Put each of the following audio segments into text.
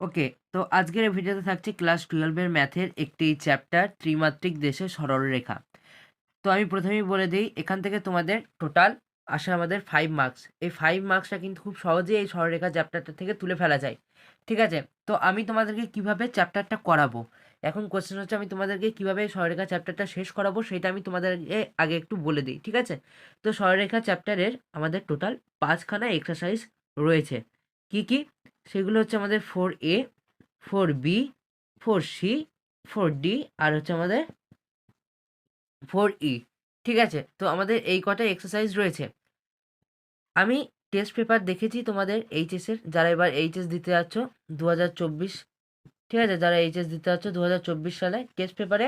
ওকে তো আজকের এই ভিডিওতে থাকছে ক্লাস টুয়েলভের ম্যাথের একটি চ্যাপ্টার ত্রিমাত্রিক দেশে সরলরেখা তো আমি প্রথমেই বলে দিই, এখান থেকে তোমাদের টোটাল আসে আমাদের ফাইভ মার্কস এই ফাইভ মার্কসটা কিন্তু খুব সহজেই এই সরলরেখা চ্যাপ্টারটা থেকে তুলে ফেলা যায়। ঠিক আছে? তো আমি তোমাদেরকে কীভাবে চ্যাপ্টারটা করাবো? এখন কোশ্চেন হচ্ছে আমি তোমাদেরকে কীভাবে সরলরেখা চ্যাপ্টারটা শেষ করাবো সেটা আমি তোমাদেরকে আগে একটু বলে দিই, ঠিক আছে? তো সরলরেখা চ্যাপ্টারের আমাদের টোটাল পাঁচখানা এক্সারসাইজ রয়েছে। কি কি? সেগুলো হচ্ছে আমাদের four A four B four C four D আর হচ্ছে আমাদের ফোর ই ঠিক আছে? তো আমাদের এই কটা এক্সারসাইজ রয়েছে। আমি টেস্ট পেপার দেখেছি তোমাদের এইচএসের যারা এবার এইচএস দিতে যাচ্ছ দু হাজার চব্বিশ, ঠিক আছে? যারা এইচএস দিতে যাচ্ছ দু হাজার চব্বিশ সালে টেস্ট পেপারে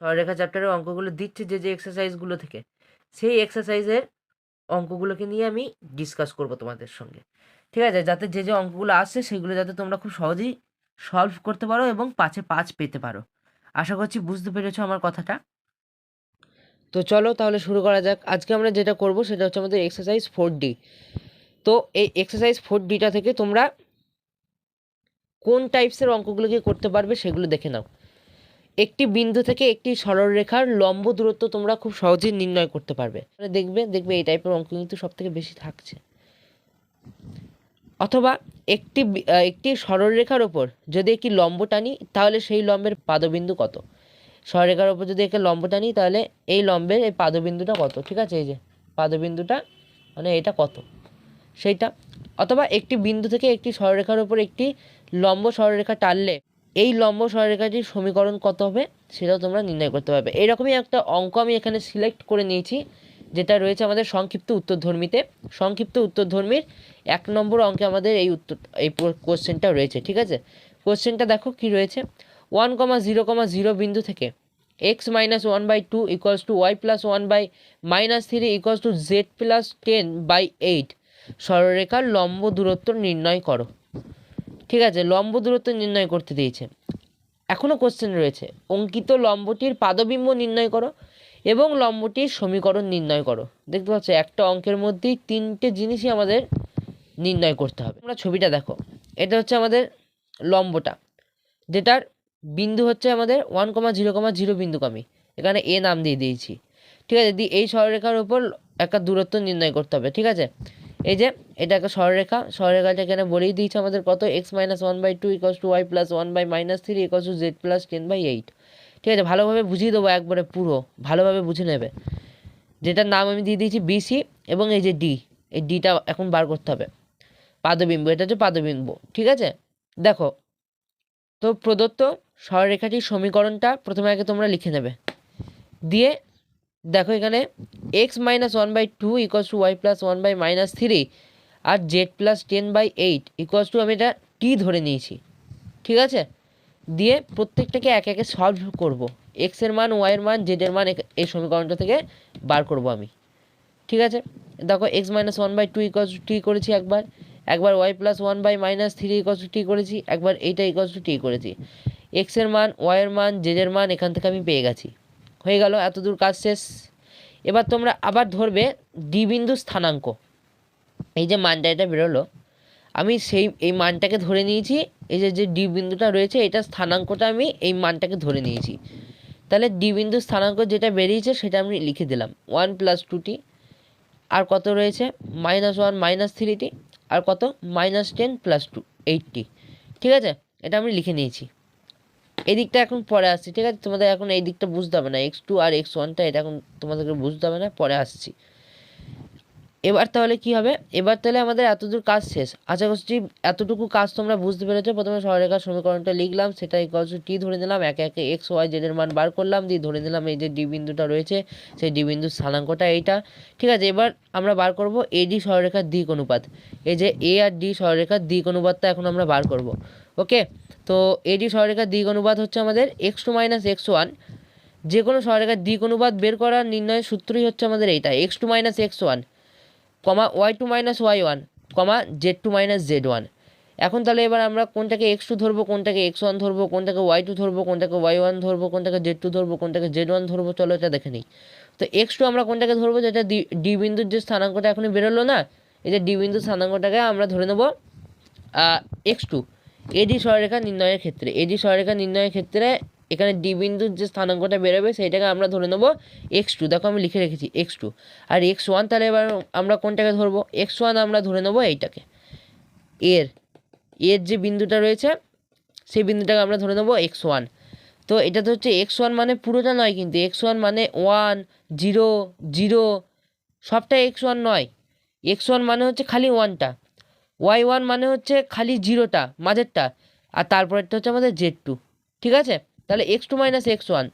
সরলরেখা চ্যাপ্টারের অঙ্কগুলো দিচ্ছে যে যে এক্সারসাইজগুলো থেকে। সেই এক্সারসাইজের অঙ্কগুলোকে নিয়ে আমি ডিসকাস করব তোমাদের সঙ্গে। ঠিক আছে? যাতে যে যে অঙ্কগুলো আসছে সেগুলো যাতে তোমরা খুব সহজেই সলভ করতে পারো এবং পাঁচে পাঁচ পেতে পারো। আশা করছি বুঝতে পেরেছ আমার কথাটা। তো চলো তাহলে শুরু করা যাক। আজকে আমরা যেটা করব সেটা হচ্ছে আমাদের এক্সারসাইজ ফোর ডি তো এই এক্সারসাইজ ফোর ডিটা থেকে তোমরা কোন টাইপসের অঙ্কগুলোকে করতে পারবে সেগুলো দেখে নাও। একটি বিন্দু থেকে একটি সরলরেখার লম্ব দূরত্ব তোমরা খুব সহজেই নির্ণয় করতে পারবে। মানে দেখবে দেখবে এই টাইপের অঙ্ক কিন্তু সব থেকে বেশি থাকছে। অথবা একটি একটি সরলরেখার ওপর যদি একটি লম্ব টানি, তাহলে সেই লম্বের পাদবিন্দু কত? সরলরেখার ওপর যদি একটা লম্ব টানি, তাহলে এই লম্বের এই পাদবিন্দুটা কত? ঠিক আছে, এই যে পাদবিন্দুটা মানে এটা কত? সেইটা। অথবা একটি বিন্দু থেকে একটি সরলরেখার ওপর একটি লম্ব সরলরেখা টানলে এই লম্ব সরলরেখাটির সমীকরণ কত হবে? সেটাও তোমরা নির্ণয় করতে পারবে। এইরকমই একটা অঙ্ক আমি এখানে সিলেক্ট করে নিয়েছি। যেটা রয়েছে আমাদের সংক্ষিপ্ত উত্তরধর্মীতে। সংক্ষিপ্ত উত্তরধর্মীর এক নম্বর অঙ্কে আমাদের এই উত্তর, এই কোশ্চেনটা রয়েছে, ঠিক আছে? কোশ্চেনটা দেখো কি রয়েছে। One comma zero comma zero বিন্দু থেকে x minus one by two equals to y plus one by minus three equals to z plus ten by eight সরলরেখার লম্ব দূরত্ব নির্ণয় করো। ঠিক আছে, লম্ব দূরত্ব নির্ণয় করতে দিয়েছে। এখনও কোশ্চেন রয়েছে। অঙ্কিত লম্বটির পাদবিম্ব নির্ণয় করো। এবং লম্বটির সমীকরণ নির্ণয় করো। দেখতে পাচ্ছ, একটা অঙ্কের মধ্যেই তিনটে জিনিসই আমাদের নির্ণয় করতে হবে। তোমরা ছবিটা দেখো। এটা হচ্ছে আমাদের লম্বটা, যেটার বিন্দু হচ্ছে আমাদের one comma zero comma zero বিন্দু কমি এখানে এ নাম দিয়ে দিয়েছি। ঠিক আছে দি এই সরলরেখার উপর একটা দূরত্ব নির্ণয় করতে হবে, ঠিক আছে? এই যে, এটা একটা সরলরেখা। সরলরেখাটা এখানে বলেই দিয়েছে আমাদের কত? X minus one by two equals to y plus one by minus three equals to z plus ten by eight ঠিক আছে, ভালোভাবে বুঝিয়ে দেবো একবারে পুরো, ভালোভাবে বুঝে নেবে। যেটার নাম আমি দিয়ে দিয়েছি বিসি এবং এই যে ডি এই ডিটা এখন বার করতে হবে। পাদবিম্ব, এটা হচ্ছে পাদবিম্ব, ঠিক আছে? দেখো, তো প্রদত্ত সরলরেখাটির সমীকরণটা প্রথমে আগে তোমরা লিখে নেবে। দিয়ে দেখো এখানে x minus one by two equals to y plus one by minus three R z plus ten by eight equals to আমি এটা টি ধরে নিয়েছি, ঠিক আছে? দিয়ে প্রত্যেকটাকে একে একে সলভ করব। এক্সের মান ওয়াইয়ের মান জেডের মান এই সমীকরণটা থেকে বার করব আমি। ঠিক আছে? দেখো x minus one by two equals to করেছি একবার। একবার y plus one by minus three equals to t করেছি। একবার এইটা ইকোয়াস টু টি করেছি। এক্সের মান ওয়াইয়ের মান জেডের মান, এখান থেকে আমি পেয়ে গেছি। হয়ে গেল, এতদূর কাজ শেষ। এবার তোমরা আবার ধরবে ডি বিন্দু স্থানাঙ্ক। এই যে মানটা এটা বেরোলো। আমি সেই, এই মানটাকে ধরে নিয়েছি। এই যে যে ডি বিন্দুটা রয়েছে, এটা স্থানাঙ্কটা আমি এই মানটাকে ধরে নিয়েছি। তাহলে ডি বিন্দু স্থানাঙ্ক যেটা বেরিয়েছে, সেটা আমি লিখে দিলাম। ওয়ান প্লাস টু টি, আর কত রয়েছে? Minus one, minus three t, আর কত? Minus ten plus two, eight t. ঠিক আছে? এটা আমি লিখে নিয়েছি। এই দিকটা এখন পরে আসছি, ঠিক আছে? তোমাদের এখন এই দিকটা বুঝতে হবে না। এক্স টু আর এক্স ওয়ানটা, এটা এখন তোমাদেরকে বুঝতে হবে না, পরে আসছি। এবার তাহলে কি হবে? এবার তাহলে আমাদের এতদূর কাজ শেষ। আশা করছি এতটুকু কাজ তোমরা বুঝতে পেরেছ। প্রথমে সরলরেখার সমীকরণটা লিখলাম, সেটা ইকলস টি ধরে নিলাম। একে একে এক্স ওয়াই জেডের মান বার করলাম, দিয়ে ধরে নিলাম এই যে ডি বিন্দুটা রয়েছে, সেই ডি বিন্দুর স্থানাঙ্কটা এইটা। ঠিক আছে, এবার আমরা বার করব এডি সরলরেখার দিক অনুপাত। এই যে এ আর ডি সরলরেখার দিক অনুপাতটা এখন আমরা বার করব। ওকে? তো এডি সরলরেখার দিক অনুপাত হচ্ছে আমাদের x two minus x one যে কোনো সরলরেখার দিক অনুপাত বের করার নির্ণয়ের সূত্রই হচ্ছে আমাদের এইটা x two minus x one comma y two minus y one, comma z two minus z one. এখন তাহলে এবার আমরা কোনটাকে এক্স টু ধরবো, কোনটাকে এক্স ওয়ান ধরবো, কোনটাকে ওয়াই টু ধরবো, কোনটাকে ওয়াই ওয়ান ধরবো, কোনটাকে জেড টু ধরবো, কোনটাকে জেড ওয়ান ধরবো, চলো এটা দেখে নিই। তো এক্স টু আমরা কোনটাকে ধরবো, যেটা ডি ডি বিন্দুর যে স্থানাঙ্কটা এখনই বেরোলো না, এই যে ডি বিন্দুর স্থানাঙ্কটাকে আমরা ধরে নেব এক্স টু। এডি সরলরেখা নির্ণয়ের ক্ষেত্রে এডি সরলরেখা নির্ণয়ের ক্ষেত্রে এখানে ডি বিন্দুর যে স্থানাঙ্কটা বেরোবে, সেইটাকে আমরা ধরে নেব এক্স টু দেখো আমি লিখে রেখেছি এক্স টু আর এক্স ওয়ান তাহলে এবার আমরা কোনটাকে ধরবো? এক্স ওয়ান আমরা ধরে নেব এইটাকে। এর এর যে বিন্দুটা রয়েছে, সেই বিন্দুটাকে আমরা ধরে নেব এক্স ওয়ান তো এটা তো হচ্ছে এক্স ওয়ান মানে পুরোটা নয় কিন্তু এক্স ওয়ান মানে ওয়ান জিরো জিরো সবটা এক্স ওয়ান নয়। এক্স ওয়ান মানে হচ্ছে খালি ওয়ানটা ওয়াই ওয়ান মানে হচ্ছে খালি জিরোটা মাঝেরটা। আর তারপরেরটা হচ্ছে আমাদের জেড টু ঠিক আছে? তাহলে x two minus x one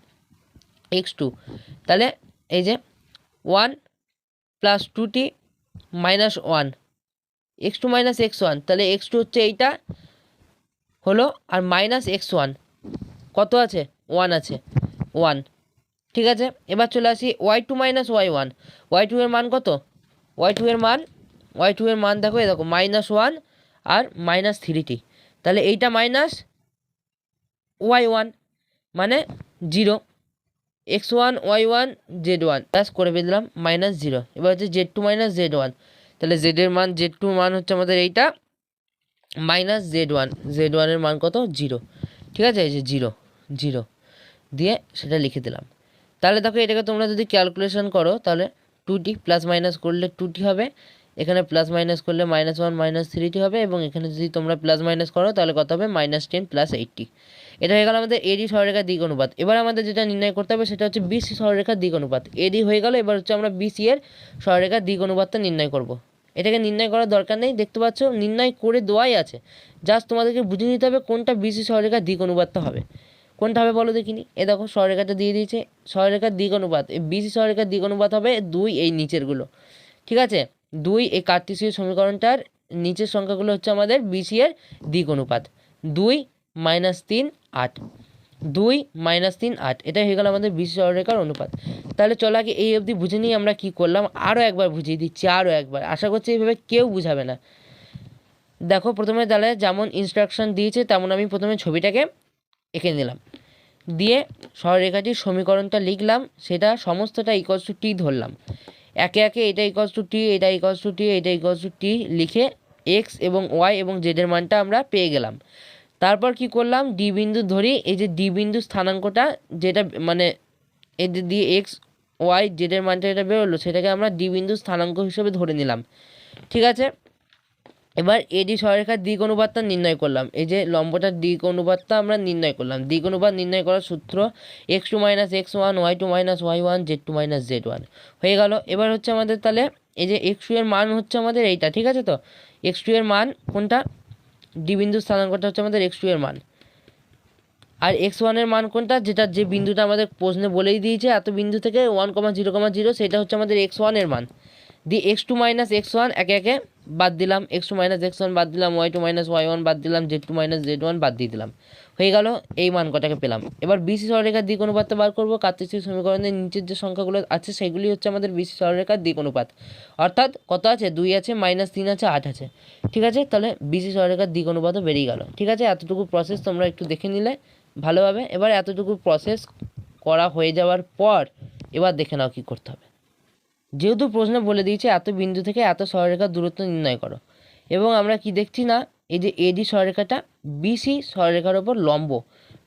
x two তাহলে এই যে one plus two t minus one x two minus x one তাহলে এক্স টু হচ্ছে এইটা, হলো আর মাইনাস এক্স ওয়ান কত আছে? ওয়ান আছে ওয়ান ঠিক আছে? এবার চলে আসি y two minus y one y two এর মান কত? ওয়াই টু এর মান ওয়াই টু এর মান দেখো, এই দেখো মাইনাস ওয়ান আর মাইনাস থ্রি টি তাহলে এইটা মাইনাস ওয়াই ওয়ান মানে zero x one y one z one plus করে দিলাম মাইনাস জিরো এবার হচ্ছে z two minus z one তাহলে জেডের মান জেড টু মান হচ্ছে আমাদের এইটা মাইনাস জেড ওয়ান জেড ওয়ানের মান কত? জিরো ঠিক আছে? এই যে জিরো জিরো দিয়ে সেটা লিখে দিলাম। তাহলে দেখো, এটাকে তোমরা যদি ক্যালকুলেশন করো, তাহলে টু টি প্লাস মাইনাস করলে টু টি হবে। এখানে প্লাস মাইনাস করলে minus one minus three t হবে এবং এখানে যদি তোমরা প্লাস মাইনাস করো, তাহলে কত হবে? মাইনাস টেন প্লাস এইটটি এটা হয়ে গেল আমাদের এডি সরলরেখার দিক অনুপাত। এবার আমাদের যেটা নির্ণয় করতে হবে সেটা হচ্ছে বিসি সরলরেখার দিক অনুপাত। এডি হয়ে গেল, এবার হচ্ছে আমরা বিসি এর সরলরেখার দিক অনুপাতটা নির্ণয় করব। এটাকে নির্ণয় করার দরকার নেই, দেখতে পাচ্ছ নির্ণয় করে দেওয়াই আছে। জাস্ট তোমাদেরকে বুঝে নিতে হবে কোনটা বিসি সরলরেখার দিক অনুপাতটা হবে। কোনটা হবে বলো দেখিনি? এ দেখো সরলরেখাটা দিয়ে দিয়েছে। সরলরেখার দিক অনুপাত, এই বিসি সরলরেখার দিক অনুপাত হবে দুই এই নিচেরগুলো। ঠিক আছে? দুই এই কার্তিসীয় সমীকরণটার নিচের সংখ্যাগুলো হচ্ছে আমাদের বিসি এর দিক অনুপাত। দুই মাইনাস তিন আট। দুই মাইনাস তিন আট। এটা হয়ে গেল আমাদের বিসি সরলরেখার অনুপাত। তাহলে চলো আগে এই অবধি বুঝে নিয়ে আমরা কি করলাম। আরও একবার বুঝিয়ে দিচ্ছি আরও একবার। আশা করছি এইভাবে কেউ বুঝাবে না। দেখো, প্রথমে তাহলে যেমন ইনস্ট্রাকশন দিয়েছে, তেমন আমি প্রথমে ছবিটাকে এঁকে নিলাম। দিয়ে সরলরেখাটির সমীকরণটা লিখলাম, সেটা সমস্তটা ইকস টু টি ধরলাম। একে একে এটা ইকস টু টি এটা ইকস টু টি এটা ইকস টু টি লিখে এক্স এবং ওয়াই এবং জেডের মানটা আমরা পেয়ে গেলাম। তারপর কি করলাম? ডি বিন্দু ধরি, এই যে ডি বিন্দু স্থানাঙ্কটা, যেটা মানে এদের দিয়ে এক্স ওয়াই জেডের মানটা যেটা বেরোলো, সেটাকে আমরা ডি বিন্দু স্থানাঙ্ক হিসেবে ধরে নিলাম। ঠিক আছে? এবার এডি সরলরেখার দিক অনুপাতটা নির্ণয় করলাম। এই যে লম্বটার দিক অনুপাতটা আমরা নির্ণয় করলাম। দিক অনুপাত নির্ণয় করার সূত্র x two minus x one y two minus y one z two minus z one হয়ে গেল। এবার হচ্ছে আমাদের তাহলে এই যে এক্স টু এর মান হচ্ছে আমাদের এইটা, ঠিক আছে তো? এক্স টু এর মান কোনটা? ডি বিন্দু স্থানাঙ্কটা হচ্ছে আমাদের এক্স টু এর মান। আর এক্স ওয়ানের মান কোনটা? যেটা যে বিন্দুটা আমাদের প্রশ্নে বলেই দিয়েছে, এত বিন্দু থেকে one comma zero comma zero সেটা হচ্ছে আমাদের এক্স ওয়ানের মান। দি x two minus x one একে একে বাদ দিলাম x two minus x one বাদ দিলাম y two minus y one বাদ দিলাম z two minus z one বাদ দিয়ে দিলাম। হয়ে গেল, এই মান কটাকে পেলাম। এবার বিসি সরলরেখার দিক অনুপাতটা বার করব কার্তিসীয় সমীকরণের নিচের যে সংখ্যাগুলো আছে, সেগুলি হচ্ছে আমাদের বিসি সরলরেখার দিক অনুপাত। অর্থাৎ কত আছে? দুই আছে মাইনাস তিন আছে, আট আছে। ঠিক আছে? তাহলে বিসি সরলরেখার দিক অনুপাতও বেরিয়ে গেল। ঠিক আছে? এতটুকু প্রসেস তোমরা একটু দেখে নিলে ভালোভাবে। এবার এতটুকু প্রসেস করা হয়ে যাওয়ার পর, এবার দেখে নাও কী করতে হবে। যেহেতু প্রশ্ন বলে দিয়েছে, এত বিন্দু থেকে এত সরলরেখার দূরত্ব নির্ণয় করো। এবং আমরা কি দেখছি না, এই যে এডি সরলরেখাটা বিসি সরলরেখার ওপর লম্ব।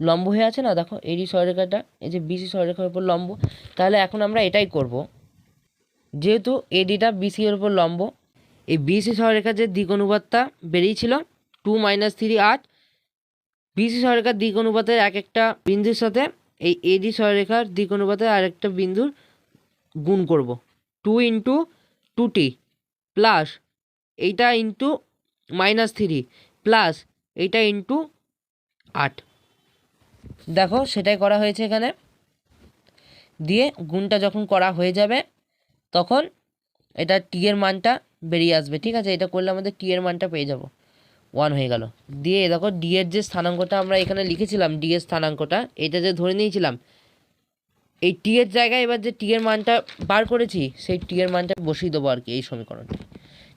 লম্ব হয়ে আছে না, দেখো এডি সরলরেখাটা, এই যে বিসি সরলরেখার ওপর লম্ব। তাহলে এখন আমরা এটাই করব। যেহেতু এডিটা বিসি এর ওপর লম্ব, এই বিসি সরলরেখার যে দিক অনুপাতটা বেরিয়েছিল টু মাইনাস থ্রি আট বিসি সরলরেখার দিক অনুপাতের এক একটা বিন্দুর সাথে এই এডি সরলরেখার দিক অনুপাতের আরেকটা বিন্দুর গুণ করব। Two into two t plus এইটা ইন্টু মাইনাস থ্রি প্লাস এইটা ইন্টু আট। দেখো সেটাই করা হয়েছে এখানে। দিয়ে গুণটা যখন করা হয়ে যাবে, তখন এটা টি এর মানটা বেরিয়ে আসবে, ঠিক আছে? এটা করলে আমাদের টি এর মানটা পেয়ে যাব। ওয়ান হয়ে গেল। দিয়ে দেখো ডি এর যে স্থানাঙ্কটা আমরা এখানে লিখেছিলাম ডি এর স্থানাঙ্কটা এটা যে ধরে নিয়েছিলাম এই টি এর জায়গায় এবার যে টি এর মানটা বার করেছি, সেই টি এর মানটা বসিয়ে দেবো আর কি এই সমীকরণটি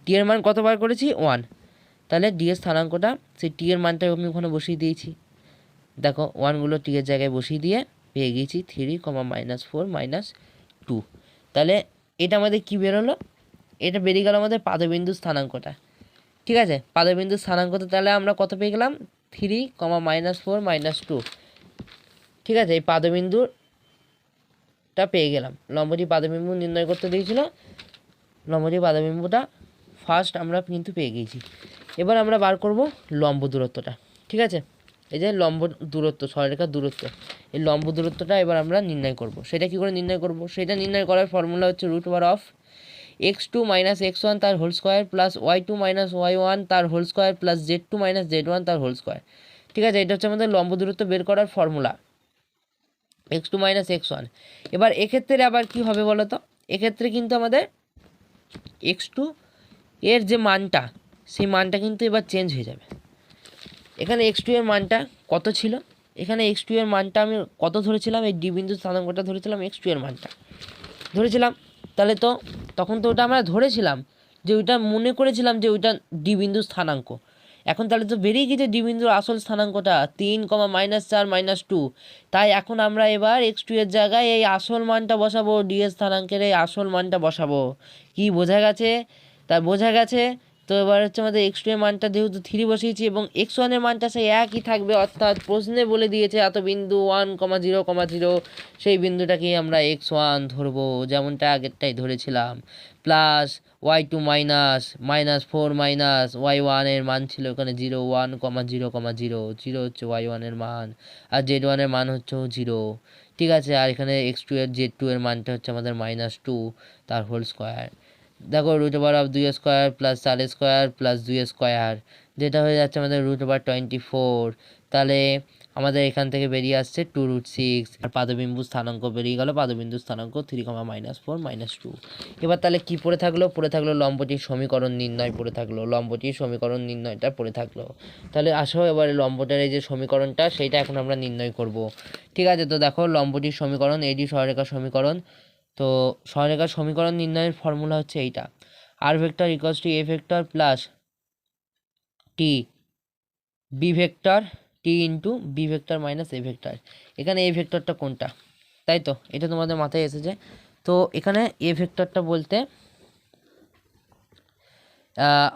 টি এর মান কত বার করেছি? ওয়ান তাহলে ডি এর স্থানাঙ্কটা, সেই টি এর মানটা আমি ওখানে বসিয়ে দিয়েছি। দেখো ওয়ানগুলো টি এর জায়গায় বসিয়ে দিয়ে পেয়ে গিয়েছি three comma minus four minus two তাহলে এটা আমাদের কী বেরোলো? এটা বেরিয়ে গেল আমাদের পাদবিন্দু স্থানাঙ্কটা। ঠিক আছে? পাদবিন্দু স্থানাঙ্কটা তাহলে আমরা কত পেয়ে গেলাম? Three comma minus four minus two ঠিক আছে? এই পাদবিন্দুটা পেয়ে গেলাম। লম্বটি পাদবিন্দু নির্ণয় করতে দিয়েছিল লম্বটি পাদবিন্দুটা ফার্স্ট আমরা কিন্তু পেয়ে গিয়েছি এবার আমরা বার করব লম্ব দূরত্বটা, ঠিক আছে? এই যে লম্ব দূরত্ব সরলরেখার দূরত্ব, এই লম্ব দূরত্বটা এবার আমরা নির্ণয় করব। সেটা কি করে নির্ণয় করব? সেটা নির্ণয় করার ফর্মুলা হচ্ছে root over of x two minus x one তার whole square plus y two minus y one তার whole square plus z two minus z one তার হোল স্কোয়ার ঠিক আছে? এটা হচ্ছে আমাদের লম্ব দূরত্ব বের করার formula x two minus x one. এবার এক্ষেত্রে আবার কি হবে বলো তো? এক্ষেত্রে কিন্তু আমাদের এক্স টু এর যে মানটা, সেই মানটা কিন্তু এবার চেঞ্জ হয়ে যাবে। এখানে এক্স টু এর মানটা কত ছিল? এখানে এক্স টু এর মানটা আমি কত ধরেছিলাম? এই ডি বিন্দু স্থানাঙ্কটা ধরেছিলাম এক্স টু এর মানটা। ধরেছিলাম? তাহলে তো তখন তো ওটা আমরা ধরেছিলাম যে ওইটা মনে করেছিলাম যে ওইটা ডি বিন্দু স্থানাঙ্ক। এখন তাহলে তো বেরিয়ে গেছে ডি বিন্দুর আসল স্থানাঙ্কটা, তিন কমা মাইনাস চার মাইনাস টু। তাই এখন আমরা এবার এক্স টু এর জায়গায় এই আসল মানটা বসাবো ডি এর স্থানাঙ্কের এই আসল মানটা বসাবো। কি বোঝা গেছে? তা বোঝা গেছে তো এবার হচ্ছে আমাদের এক্স টু এর মানটা যেহেতু থ্রি বসিয়েছি এবং এক্স ওয়ানের মানটা সেই একই থাকবে, অর্থাৎ প্রশ্নে বলে দিয়েছে এত বিন্দু one comma zero comma zero সেই বিন্দুটাকেই আমরা এক্স ওয়ান ধরবো, যেমনটা আগেরটাই ধরেছিলাম। Plus y two minus minus four minus y ওয়ানের মান ছিল ওখানে zero one comma zero comma zero zero হচ্ছে ওয়াই ওয়ানের মান, আর জেড ওয়ানের মান হচ্ছে জিরো ঠিক আছে, আর এখানে এক্স টু এর জেড টু এর মানটা হচ্ছে আমাদের মাইনাস টু তার হোল স্কোয়ার দেখো রুট ওভার অফ দুই স্কোয়ার প্লাস চার স্কোয়ার প্লাস দুই স্কোয়ার যেটা হয়ে যাচ্ছে আমাদের রুট ওভার টোয়েন্টি ফোর তাহলে আমাদের এখান থেকে বেরিয়ে আসছে টু রুট সিক্স আর পাদবিন্দু স্থানাঙ্ক বেরিয়ে গেল, পাদবিন্দু স্থানাঙ্ক three comma minus four minus two এবার তাহলে কি পড়ে থাকল? পড়ে থাকল লম্বটির সমীকরণ নির্ণয়, পড়ে থাকল লম্বটির সমীকরণ নির্ণয়টা পড়ে থাকল। তাহলে আসো এবারে লম্বটার এই যে সমীকরণটা, সেইটা এখন আমরা নির্ণয় করব। ঠিক আছে, তো দেখো লম্বটির সমীকরণ এডি সররেখার সমীকরণ তো সরলরেখার সমীকরণ নির্ণয়ের ফর্মুলা হচ্ছে এইটা। R vector equals to a vector plus t b vector t into b vector minus a vector এখানে এ ভেক্টরটা কোনটা? তাই তো? এটা তোমাদের মাথায় এসেছে। তো এখানে এ ভেক্টরটা বলতে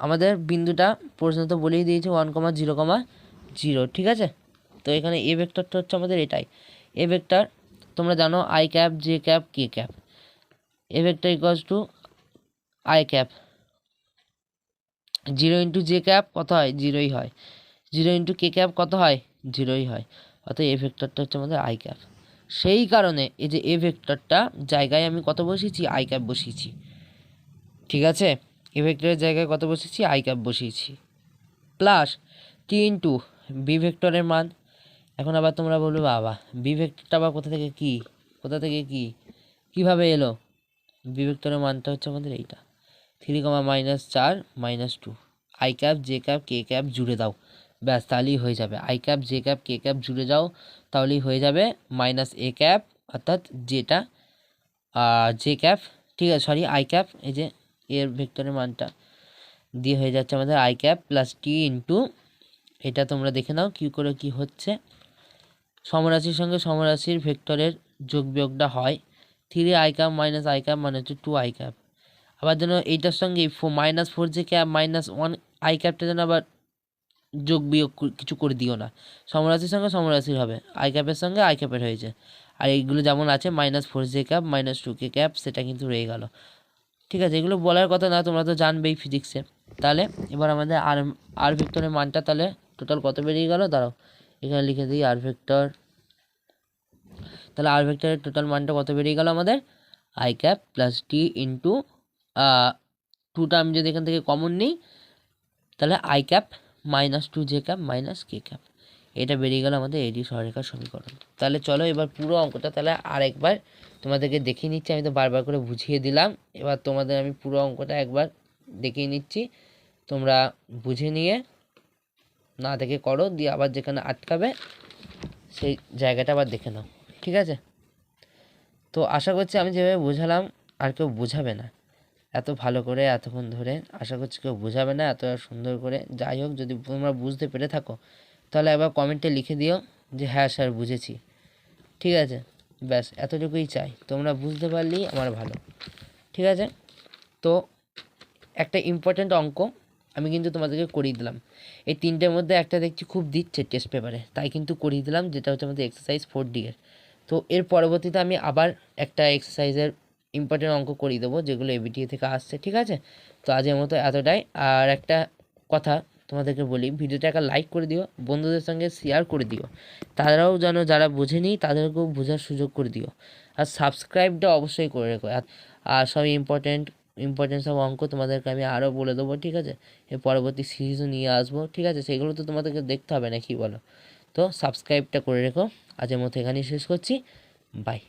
আমাদের বিন্দুটা প্রশ্ন তো বলেই দিয়েছে one comma zero comma zero ঠিক আছে? তো এখানে এ ভেক্টরটা হচ্ছে আমাদের এটাই। এ ভেক্টর তোমরা জানো i cap j cap k cap a vector equals to i cap zero into j cap কত হয়? জিরোই হয়। জিরো ইন্টু কে ক্যাপ কত হয়? জিরোই হয়। অর্থাৎ এ ভেক্টরটা হচ্ছে আমাদের আই ক্যাপ সেই কারণে এই যে এ ভেক্টরটা জায়গায় আমি কত বসিয়েছি? আই ক্যাপ বসিয়েছি। ঠিক আছে? এ ভেক্টরের জায়গায় কত বসিয়েছি? আই ক্যাপ বসিয়েছি। প্লাস টি ইন্টু বি ভেক্টরের মান। এখন আবার তোমরা বলবে, বাবা বি ভেক্টরটা আবার কোথা থেকে কি? কোথা থেকে কি? কীভাবে এলো? বি ভেক্টরের মানটা হচ্ছে আমাদের এইটা। থ্রি কমা মাইনাস চার minus two i cap j cap k cap জুড়ে দাও। ব্যাস, তাহলেই হয়ে যাবে। I cap j cap k cap জুড়ে যাও, তাহলেই হয়ে যাবে মাইনাস এ ক্যাপ অর্থাৎ যেটা জে ক্যাপ ঠিক আছে সরি আই ক্যাপ এই যে এর ভেক্টরের মানটা দিয়ে হয়ে যাচ্ছে আমাদের i cap plus t into এটা তোমরা দেখে নাও কী করে কি হচ্ছে। সমরাশির সঙ্গে সমরাশির ভেক্টরের যোগ বিয়োগটা হয়। Three i cap minus i cap মানে হচ্ছে টু আই ক্যাপ আবার যেন এইটার সঙ্গে minus four j cap minus one i ক্যাপটা যেন আবার যোগ বিয়োগ কিছু করে দিও না। সমরাশির সঙ্গে সমরাশির হবে আই ক্যাপের সঙ্গে আই ক্যাপের হয়েছে। আর এইগুলো যেমন আছে minus four j cap minus two k cap সেটা কিন্তু রয়ে গেল। ঠিক আছে, এগুলো বলার কথা না, তোমরা তো জানবেই ফিজিক্সে তাহলে এবার আমাদের আর আর ভেক্টরের মানটা তাহলে টোটাল কত বেরিয়ে গেল? দাঁড়াও, এখানে লিখে দিই আর ভেক্টর তাহলে আর ভেক্টরের টোটাল মানটা কত বেরিয়ে গেল আমাদের? I cap plus t into টুটা আমি যদি এখান থেকে কমন নিই, তাহলে i cap minus two j cap minus k cap এটা বেরিয়ে গেল আমাদের এডি সররেখার সমীকরণ। তাহলে চলো এবার পুরো অঙ্কটা তাহলে আরেকবার তোমাদেরকে দেখিয়ে নিচ্ছি, আমি তো বারবার করে বুঝিয়ে দিলাম, এবার তোমাদের আমি পুরো অঙ্কটা একবার দেখিয়ে নিচ্ছি, তোমরা বুঝে নিয়ে না দেখে করো, দিয়ে আবার যেখানে আটকাবে, সেই জায়গাটা আবার দেখে নাও। ঠিক আছে? তো আশা করছি আমি যেভাবে বোঝালাম, আর কেউ বোঝাবে না। এত ভালো করে, এতক্ষণ ধরে আশা করছি কেউ বোঝাবে না, এত সুন্দর করে। যাই হোক, যদি তোমরা বুঝতে পেরে থাকো, তাহলে একবার কমেন্টে লিখে দিও যে হ্যাঁ স্যার, বুঝেছি। ঠিক আছে? ব্যাস, এতটুকুই চাই। তোমরা বুঝতে পারলেই আমার ভালো। ঠিক আছে? তো একটা ইম্পর্ট্যান্ট অঙ্ক আমি কিন্তু তোমাদেরকে করিয়ে দিলাম। এই তিনটের মধ্যে একটা দেখছি খুব দিচ্ছে টেস্ট পেপারে তাই কিন্তু করিয়ে দিলাম, যেটা হচ্ছে আমাদের এক্সারসাইজ ফোর ডি এর। তো এর পরবর্তীতে আমি আবার একটা এক্সারসাইজের ইম্পর্টেন্ট অঙ্ক করিয়ে দেবো, যেগুলো এবিটিএ থেকে আসছে, ঠিক আছে? তো আজের মতো এতটাই। আর একটা কথা তোমাদেরকে বলি, ভিডিওটা একটা লাইক করে দিও, বন্ধুদের সঙ্গে শেয়ার করে দিও। তারাও যেন যারা বোঝেনি তাদেরকেও বোঝার সুযোগ করে দিও। আর সাবস্ক্রাইবটা অবশ্যই করে রেখো। আর আর সব ইম্পর্টেন্ট ইম্পর্টেন্ট সব অঙ্ক তোমাদেরকে আমি আরও বলে দেবো, ঠিক আছে? এর পরবর্তী সিরিজও নিয়ে আসব, ঠিক আছে? সেগুলো তো তোমাদেরকে দেখতে হবে না, কি বলো? তো সাবস্ক্রাইবটা করে রেখো। আজকের মতো এখানেই শেষ করছি। বাই